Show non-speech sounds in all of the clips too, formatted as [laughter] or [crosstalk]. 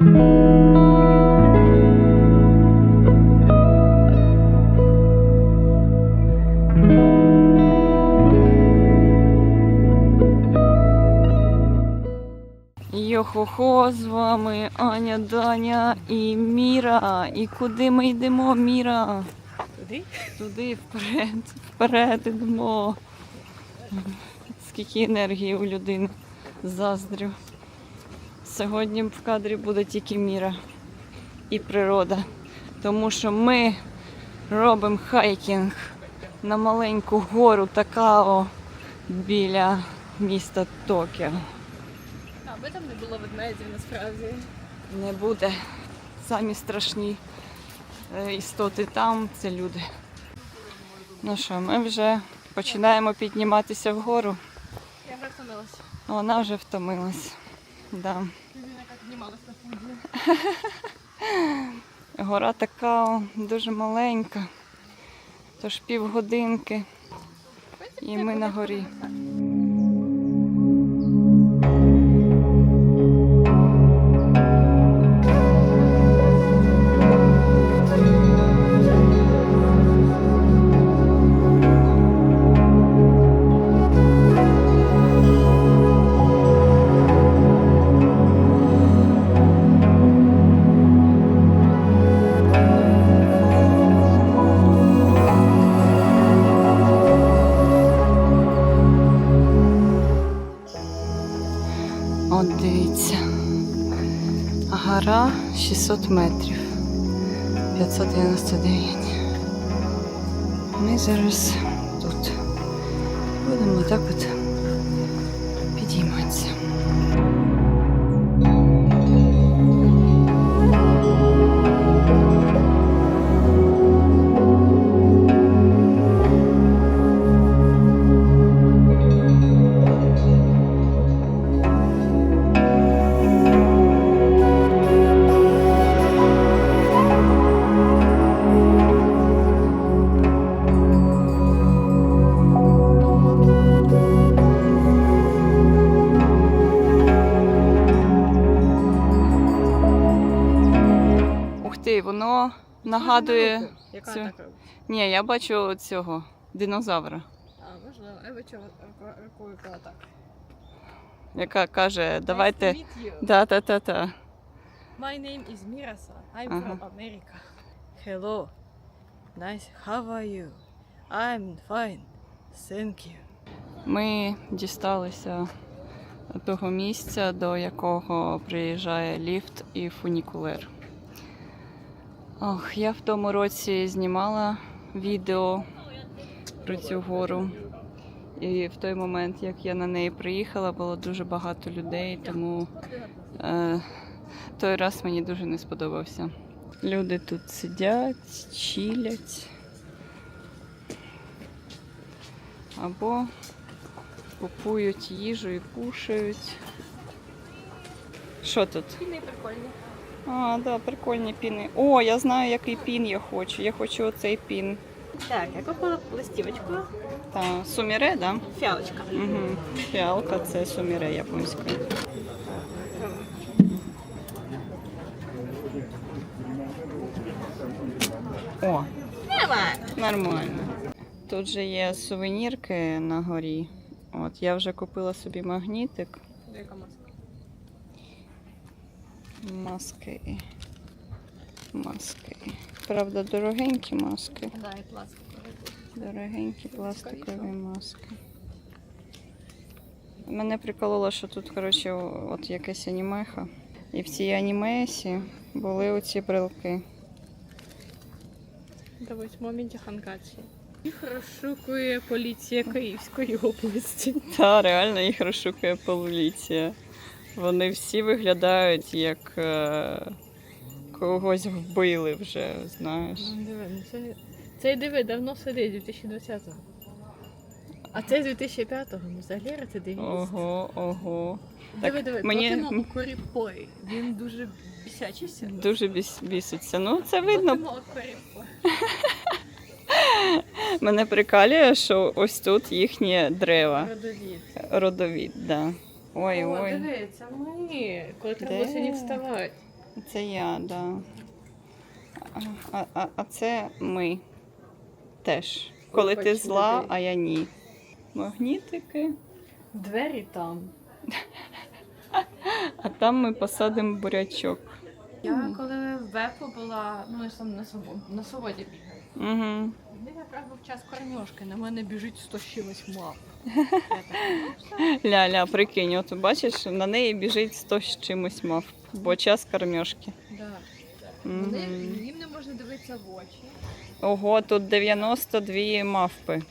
Йо-хо-хо, з вами Аня, Даня і Міра. І куди ми йдемо, Міра? Туди? Туди вперед, вперед йдемо. Скільки енергії у людини. Заздрю. Сьогодні в кадрі буде тільки міра і природа. Тому що ми робимо хайкінг на маленьку гору Такао біля міста Токіо. Аби там не було ведмедів насправді. Не буде. Самі страшні е, істоти там це люди. Ну що, ми вже починаємо підніматися вгору. Я вже втомилася. Вона вже втомилась. Да. [laughs] Гора така дуже маленька. Тож півгодинки і ми на горі. Гора 600 метрів. 599. Ми зараз тут будемо так от воно нагадує. Яка цю- так робить? Ні, я бачу цього динозавра, А, можливо. Ви чого рукою так? яка каже, давайте. Nice to meet. Да-та-та-та. My name is Mirasa. I'm Ага. from America. Hello. Nice. How are you? I'm fine. Thank you. Ми дісталися того місця, до якого приїжджає ліфт і фунікулер. Ох, я в тому році знімала відео про цю гору. І в той момент, як я на неї приїхала, було дуже багато людей, тому е, той раз мені дуже не сподобався. Люди тут сидять, чилять. Або купують їжу і кушають. Що тут? Піни прикольні. А, да, прикольні піни. О, я знаю, який пін я хочу. Я хочу оцей пін. Так, я купила листівочку. Та суміре, да? Фіалочка. Угу. Фіалка це суміре японське. О, нормально. нормально. Тут же є сувенірки на горі. От, я вже купила собі магнітик. Яка маска? Маски. Маски. Правда, дорогенькі маски. Да, і пластиковий. Дорогенькі пластикові маски. Мене прикололо, що тут, коротше, от якесь анімеха. І в цій анімесі були оці брелки. До 8 моменті Ханкачі. Їх розшукує поліція Київської області. Та реально їх розшукує поліція. Вони всі виглядають як е, когось вбили вже, знаєш. Ну, Диви, ну це, цей диви давно сидить 2020-го. А цей з 2005-го, ну взагалі рецидивіст. Ого, ого. Диви, диви, мені- мені... Коріпой. Він дуже бісячився. Дуже біс- біситься. Ну, це видно. Коріпой. Мене прикалює, що ось тут їхні дерева. Родовід. Родовід, да. Ой, О, ой. це ми. Коли треба Де? сьогодні вставати. Це я, да. А, а, а це ми теж. Коли ти зла, людей. а я ні. Магнітики. Двері там. [laughs] А там ми посадимо бурячок. Я коли в Бепу була, ну я там на свободі, на свободі бігаю. Угу. Мені якраз був час кормежки, на мене біжить 100 з чимось мав. [laughs] Ля-ля, прикинь, от бачиш, на неї біжить 100 з чимось мав, бо час кормежки. Да. Вони, їм не можна дивитися в очі. Ого, тут 92 мавпи.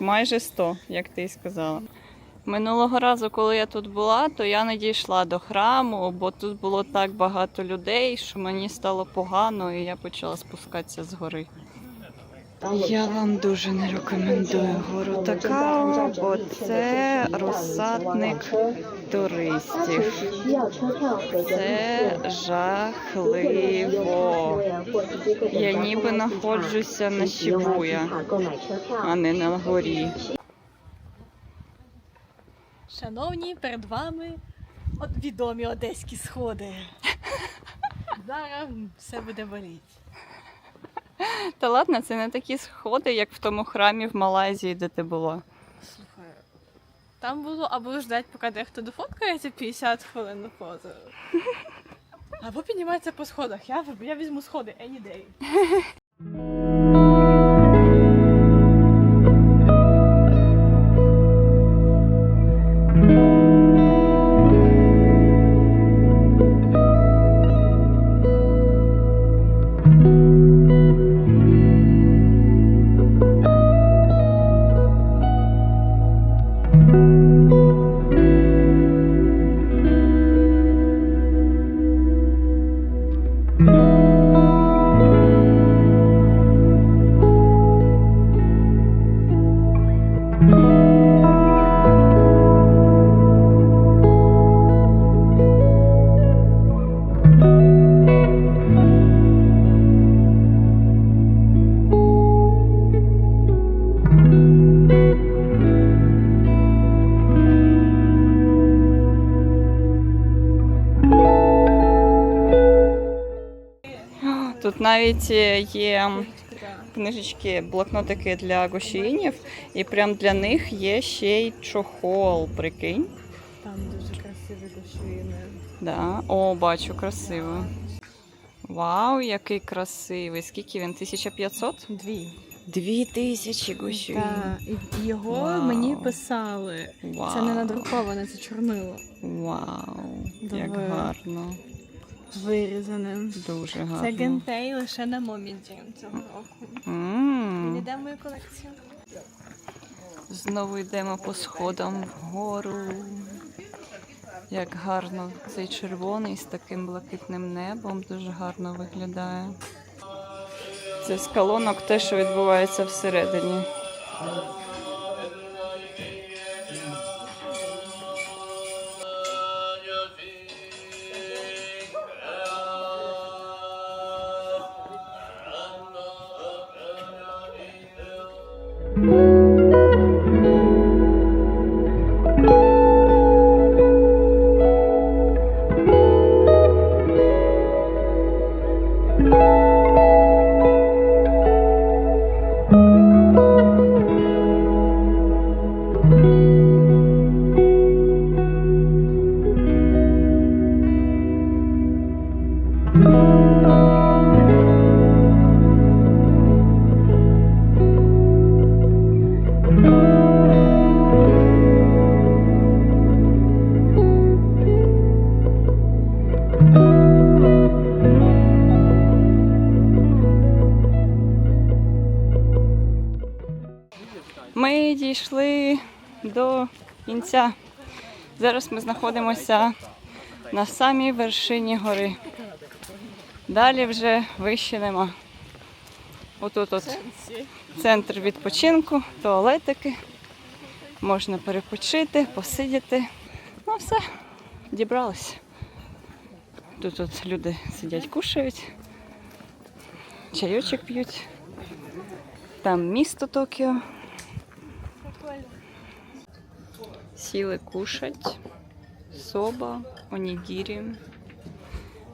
Майже 100, як ти й сказала. Минулого разу, коли я тут була, то я не дійшла до храму, бо тут було так багато людей, що мені стало погано, і я почала спускатися з гори. Я вам дуже не рекомендую гору Такао, бо це розсадник туристів. Це жахливо. Я ніби знаходжуся на Шибуя, а не на горі. Шановні, перед вами відомі одеські сходи. [laughs] Зараз все буде боліти. Та ладно, це не такі сходи, як в тому храмі в Малайзії, де ти була. Слухай. Там було або ждать, поки дехто дофоткається 50 хвилин на позу. [laughs] Або піднімається по сходах. Я, я візьму сходи any day. [laughs] Тут навіть е, є книжечки, блокнотики для гошіїнів, і прям для них є ще й чохол, прикинь. Там дуже красиві гошвіни. Да. О, бачу, красиво. Вау, який красивий. Скільки він? 1500? Дві. Дві тисячі. Так, і його Вау. мені писали. Вау. Це не надруковане, це чорнило. Вау, як гарно. Вирізане. Дуже гарно. Це гентей лише на моменті цього року. Він в мою колекцію. Знову йдемо по сходам вгору. Як гарно цей червоний з таким блакитним небом дуже гарно виглядає. Це з колонок те, що відбувається всередині. Ми дійшли до кінця. Зараз ми знаходимося на самій вершині гори. Далі вже вище нема. Отут от центр відпочинку, туалетики. Можна перепочити, посидіти. Ну все, дібрались. Тут от люди сидять, кушають, чайочок п'ють. Там місто Токіо. Сіли кушать. Соба, онігірі.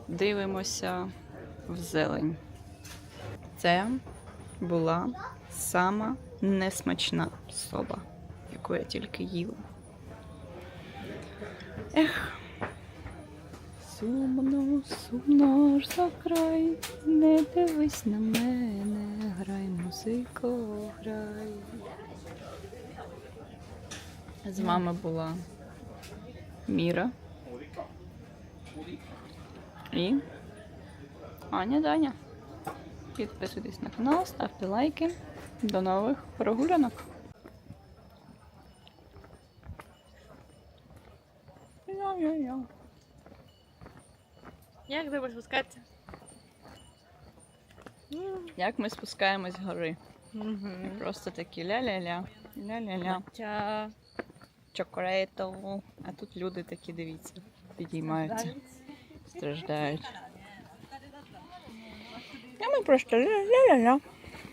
дивимося в зелень. Це була сама несмачна соба, яку я тільки їла. Ех. Сумно, сумно ж за край, не дивись на мене, грай, музико, грай. З вами була Міра. І Аня Даня. Підписуйтесь на канал, ставте лайки. До нових прогулянок. Як треба спускатися? Як ми спускаємось з гори. Угу. Просто такі ля-ля-ля. Ля-ля-ля. Ча. Чоколето. А тут люди такі, дивіться, підіймаються, страждають. Просто ля-ля-ля.